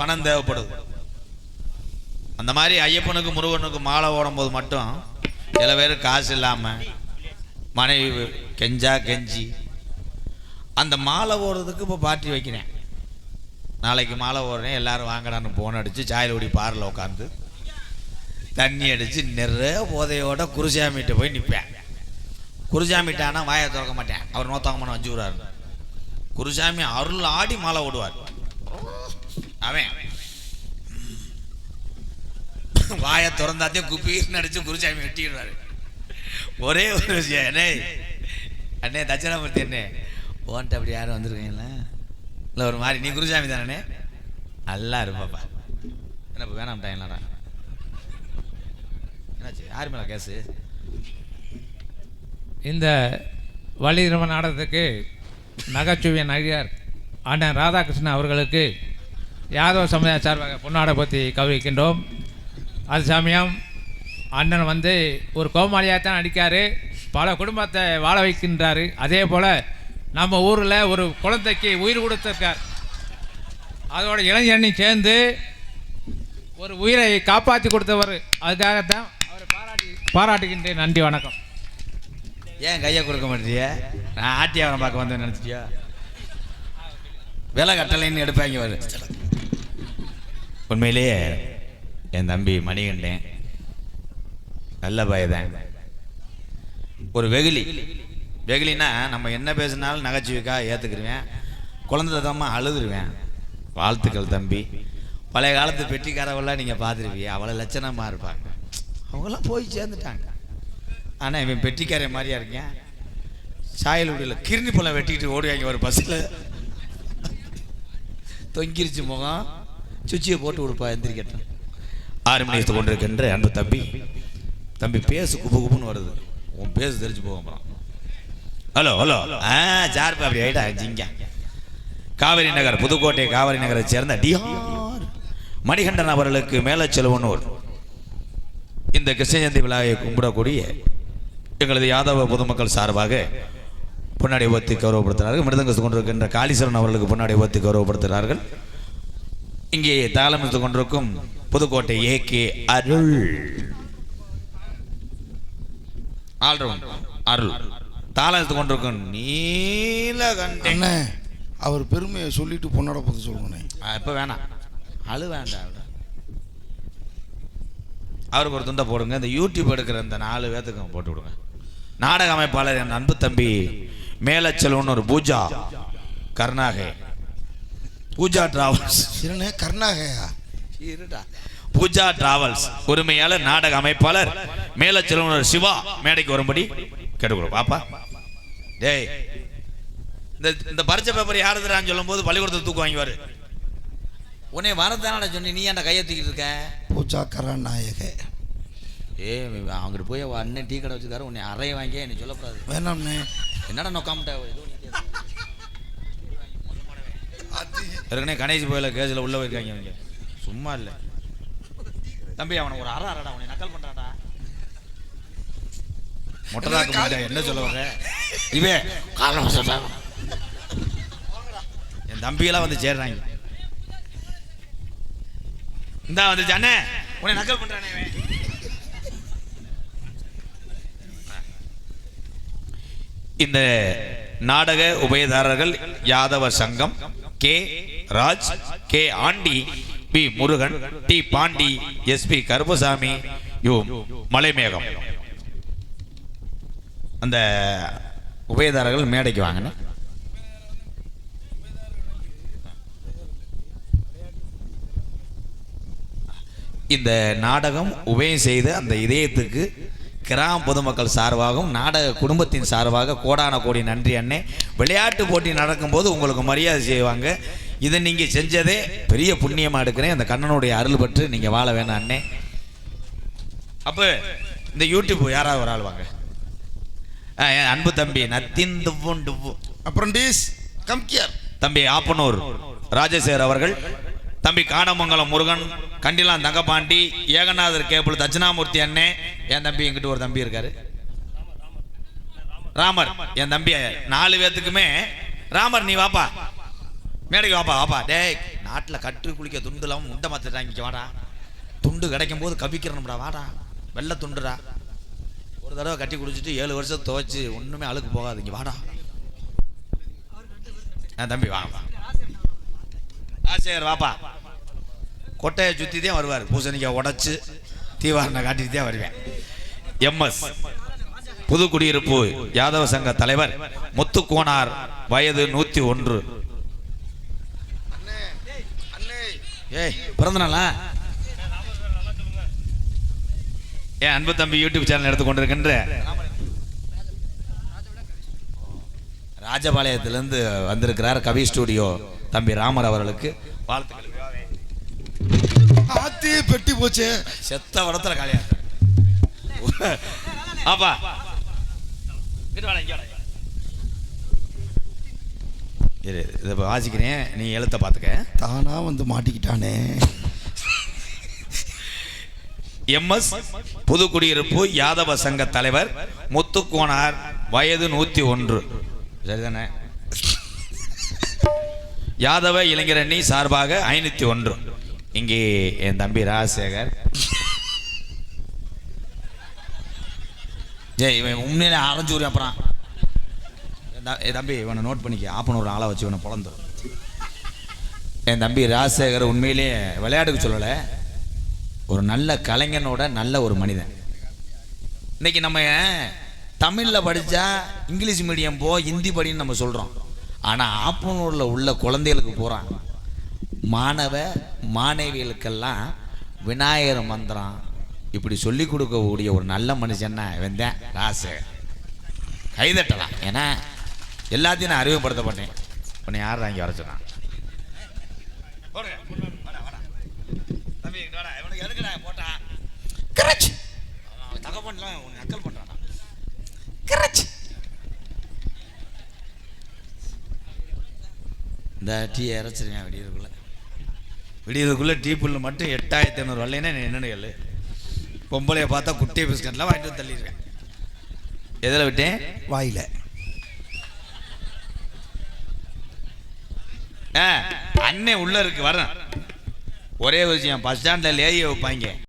பணம் தேவைப்படுது. அந்த மாதிரி ஐயப்பனுக்கு முருகனுக்கு மாலை ஓடும்போது மட்டும் சில பேர் காசு இல்லாமல் மனைவி கெஞ்சா கெஞ்சி. அந்த மாலை ஓடுறதுக்கு இப்போ பார்ட்டி வைக்கிறேன். நாளைக்கு மாலை ஓடுறேன் எல்லாரும் வாங்கடான்னு போன் அடித்து சாயலோடி பாரில் உட்காந்து தண்ணி அடித்து நிறைய போதையோட குருசாமிகிட்ட போய் நிற்பேன் குருசாமிட்டானா வாயை திறக்க மாட்டேன். அவர் நோத்தாங்கம்மா அஞ்சு விடுறாரு குருசாமி அருள் ஆடி மாலை ஓடுவார் அவன். வாயை திறந்தாத்தையும் குப்பீர்னு அடிச்சு குருசாமி வெட்டிடுறாரு. ஒரே ஒரு விஷயம் அண்ணே அண்ணே தட்சிணாமூர்த்தி அண்ணே ஓன்ட்டு அப்படி யாரும் வந்திருக்கீங்களா? இல்லை ஒரு மாதிரி நீ குருசாமி தானே? நல்லா இருப்பாப்பா. என்ன இப்போ வேணாம்ட்டாங்களா என்னாச்சு? யார் மேலே கேஸு? இந்த வழி திரும்ப நாடகத்துக்கு நகைச்சுவை நடிகர் அண்ணன் ராதாகிருஷ்ணன் அவர்களுக்கு யாதவ சமுதாயம் சார்பாக பொன்னாடை பற்றி கவிக்கின்றோம் அது சமயம் அண்ணன் வந்து ஒரு கோமாளியாக தான் நடிக்காரு பல குடும்பத்தை வாழ வைக்கின்றாரு. அதே போல் நம்ம ஊரில் ஒரு குழந்தைக்கு உயிர் கொடுத்துருக்கார். அதோட இளைஞனி சேர்ந்து ஒரு உயிரை காப்பாற்றி கொடுத்தவர். அதுக்காகத்தான் அவரை பாராட்டி பாராட்டுகின்றேன். நன்றி வணக்கம். ஏன் கையை கொடுக்க மாட்டேறிய நான் ஆட்டி அவனை பார்க்க வந்தேன் நினச்சிட்டியா? விலை கட்டலைன்னு எடுப்பாங்க உண்மையிலேயே என் தம்பி மணிகண்டேன் நல்ல பயதான் ஒரு வெகுலி வெகுலினா நம்ம என்ன பேசினாலும் நகைச்சுவைக்காக ஏற்றுக்கிருவேன் குழந்தை தம்மா அழுதுருவேன். வாழ்த்துக்கள் தம்பி. பழைய காலத்து பெட்டிக்காரவெல்லாம் நீங்கள் பார்த்துருவீங்க அவ்வளோ லட்சணமாக இருப்பாங்க. அவங்களாம் போய் சேர்ந்துட்டாங்க. ஆனால் இவன் பெட்டிக்காரன் மாதிரியா இருக்கேன். சாயலுடியில் கிருணி பழம் வெட்டிக்கிட்டு ஓடுவாங்க ஒரு பஸ்ஸில் தொங்கிருச்சு முகம். சுச்சியை போட்டு கொடுப்பா எந்திரிக்கட்டும். ஆறு மணி எடுத்து கொண்டிருக்கின்ற அன்பு தம்பி தம்பி பேசு குப்பு குப்புன்னு வருது. உன் பேசு தெரிஞ்சு போக போகிறான் ஹலோ ஹலோ. ஆ சார்பா அப்படி ஆகிட்டா ஜிங்க. காவிரி நகர் புதுக்கோட்டை காவிரி நகரை சேர்ந்த டிஆர் மணிகண்டன் அவர்களுக்கு மேல செல்வனூர் இந்த கிருஷ்ண ஜெயந்தி விழாவை கும்பிடக்கூடிய எங்களது யாதவ பொதுமக்கள் சார்பாக பொன்னாடை ஓத்தி கௌரவப்படுத்துகிறார்கள். மிருதங்க கொண்டிருக்கின்ற காளீஸ்வரன் அவர்களுக்கு பொன்னாடை ஓத்தி கௌரவப்படுத்துகிறார்கள். இங்கே தாளம் எடுத்துக் கொண்டிருக்கும் Pudukkottai A K Arul. All round Arul. தாளம் எடுத்துக் கொண்டிருக்கும் நீலகண்டன். அவர் பெருமையை சொல்லிட்டு பொண்ணோட பற்றி சொல்லுங்கண்ணே. இப்போ வேணாம். அழு வேண்டாம் அவரு. அவருக்கு ஒரு துண்டை போடுங்க. இந்த யூடியூப் எடுக்கிற இந்த நாலு பேத்துக்கு போட்டு விடுங்க. நாடக அமைப்பாளர் என் அன்பு தம்பி மேலச்செல்வன் ஒரு பூஜா கருணாகே. பூஜா டிராவல்ஸ் கர்நாகயா இருடா. பூஜா டிராவல்ஸ் உரிமையாளர் நாடக அமைப்பாளர் மேலச்செல்வன் ஒரு சிவா மேடைக்கு வரும்படி கேட்டுக்கிறோம் பாப்பா டேய் இந்த இந்த பரிச்சை பேப்பர் யார் தரான்னு சொல்லும்போது பள்ளிக்கூடத்தை தூக்கு வாங்கிவாரு. உன்னை வரதானடா சொன்னி நீ ஏன்டா கையை தூக்கிட்டு இருக்க? பூஜா கரநாயக ஏ அவங்கிட்ட போய் அவன் அண்ணன் டீ கடை வச்சுக்காரு உன்னை அறைய வாங்கி என்னை சொல்லக்கூடாது. வேணாம்ண்ணே. என்னடா நோக்காமட்ட ஏற்கனவே கணேஷ் போயில கேஸில் உள்ளே போயிருக்காங்க அவங்க சும்மா இல்லை. தம்பி அவனை ஒரு அற அரடா உன்னை நக்கல் பண்ணுறாடா மொட்டதாக்கு மாட்டேன் என்ன சொல்ல வர இவே. காரணம் சொல்றான் என் தம்பியெல்லாம் வந்து சேர்றாங்க. இந்தா வந்துச்சு அண்ணே உன்னை நக்கல் பண்ணுறானே இவன். இந்த நாடக உபயதாரர்கள் Yadava Sangam K Raj K. Andi P. Murugan T. Pandi SP Karuppasamy U. Malaimegam. அந்த உபயதாரர்கள் மேடைக்கு வாங்கின இந்த நாடகம் உபயம் செய்த அந்த இதயத்துக்கு கிராம பொதுமக்கள் சார்பாகவும் நாடக குடும்பத்தின் சார்பாக கோடான கோடி நன்றி அண்ணே. விளையாட்டு போட்டி நடக்கும்போது உங்களுக்கு மரியாதை செய்வாங்க. இதை நீங்கள் செஞ்சதே பெரிய புண்ணியமாக எடுக்கிறேன். அந்த கண்ணனுடைய அருள் பற்று நீங்கள் வாழ வேணாம் அண்ணே. அப்போ இந்த யூடியூப் யாராவது ஒரு ஆள் வாங்க. அன்பு தம்பி நத்தின் துவ்வும் டுவ்வும். அப்ரண்டிஸ் கம் கியர் தம்பி ஆப்பனூர் ராஜசேகர் அவர்கள் தம்பி காணமங்கலம் முருகன் கண்டிலான் தங்கபாண்டி ஏகநாதர் கேபிள் தட்சிணாமூர்த்தி அண்ணே என் தம்பி என்கிட்ட ஒரு தம்பி இருக்காரு. ராமர் என் தம்பி நாலு பேத்துக்குமே. ராமர் நீ வாப்பா. மேடைக்கு வாப்பா வாப்பா. டேய் நாட்டில் கற்று குளிக்க துண்டு இல்லாமல் முண்டை மாற்றிட்டாங்க இங்கே வாடா. துண்டு கிடைக்கும் போது கவிக்கிறணும்டா வாடா. வெள்ளை துண்டுடா. ஒரு தடவை கட்டி குடிச்சிட்டு ஏழு வருஷம் துவைச்சு ஒன்றுமே அழுக்கு போகாது இங்கே வாடா. ஆ தம்பி வாங்க ஆ சரி வாப்பா. கொட்டையை சுற்றி தான் வருவார். பூசணிக்காய் உடச்சி தீவாரணை காட்டிட்டு தான் வருவேன். எம்எஸ். புது குடியிருப்பு யாதவ சங்க தலைவர் முத்துக்கோனார் வயது நூற்றி ஒன்று அண்ணே அண்ணே ஏய் பிறந்த நாளா ஏன் அன்பு தம்பி யூடியூப் சேனல் எடுத்து கொண்டிருக்கின்ற? ராஜபாளையத்திலிருந்து வந்திருக்கிறார் கவி ஸ்டூடியோ தம்பி ராமர் அவர்களுக்கு. வாழ்த்துக்கள். ஆத்தி பெட்டி போச்சே. செத்த வடத்துல காலியா அப்பா. இரு இதை வாசிக்கிறேன். நீ எழுத்த பார்த்துக்க தானா வந்து மாட்டிக்கிட்டானே. எம்எஸ் புதுக்குடியிருப்பு யாதவ சங்க தலைவர் முத்துக்கோனார் வயது நூத்தி ஒன்று. சரிதானே? யாதவ இளைஞரணி சார்பாக ஐநூத்தி ஒன்று. இங்கே என் தம்பி ராஜசேகர். ஜெய் இவன் உண்மையிலே அரைஞ்சு ஊர் அப்புறம். தம்பி இவனை நோட் பண்ணிக்க. ஆப்பன ஒரு ஆளை வச்சு இவனை பிறந்து என் தம்பி ராஜசேகர் உண்மையிலேயே விளையாட்டுக்கு சொல்லலை. ஒரு நல்ல கலைஞனோட நல்ல ஒரு மனிதன். இன்னைக்கு நம்ம தமிழில் படித்தா இங்கிலீஷ் மீடியம் போ ஹிந்தி படின்னு நம்ம சொல்கிறோம் ஆனால் ஆப்பனூரில் உள்ள குழந்தைகளுக்கு போகிறான் மாணவ மாணவிகளுக்கெல்லாம் விநாயகர் மந்திரம் இப்படி சொல்லி கொடுக்கக்கூடிய ஒரு நல்ல மனுஷன்னா வந்தேன் ராசு கைதட்டலாம். ஏன்னா எல்லாத்தையும் நான் அறிவுப்படுத்தப்பட்டேன் உன்னை யார் இங்கே வர சொன்னான் இந்த டீ இறச்சிருவேன் விடியறதுக்குள்ள. விடியறதுக்குள்ள டீ புல்லு மட்டும் எட்டாயிரத்தி ஐநூறு வரலைன்னா நீ என்னன்னு கேளு. பொம்பளைய பார்த்தா குட்டியை பிஸ்கட்லாம் வாங்கிட்டு வந்து தள்ளிடுவேன். எதில் விட்டேன்? வாயில. அண்ணன் உள்ள இருக்கு வரேன். ஒரே விஷயம் பஸ் ஸ்டாண்டில் லேய வைப்பாங்க.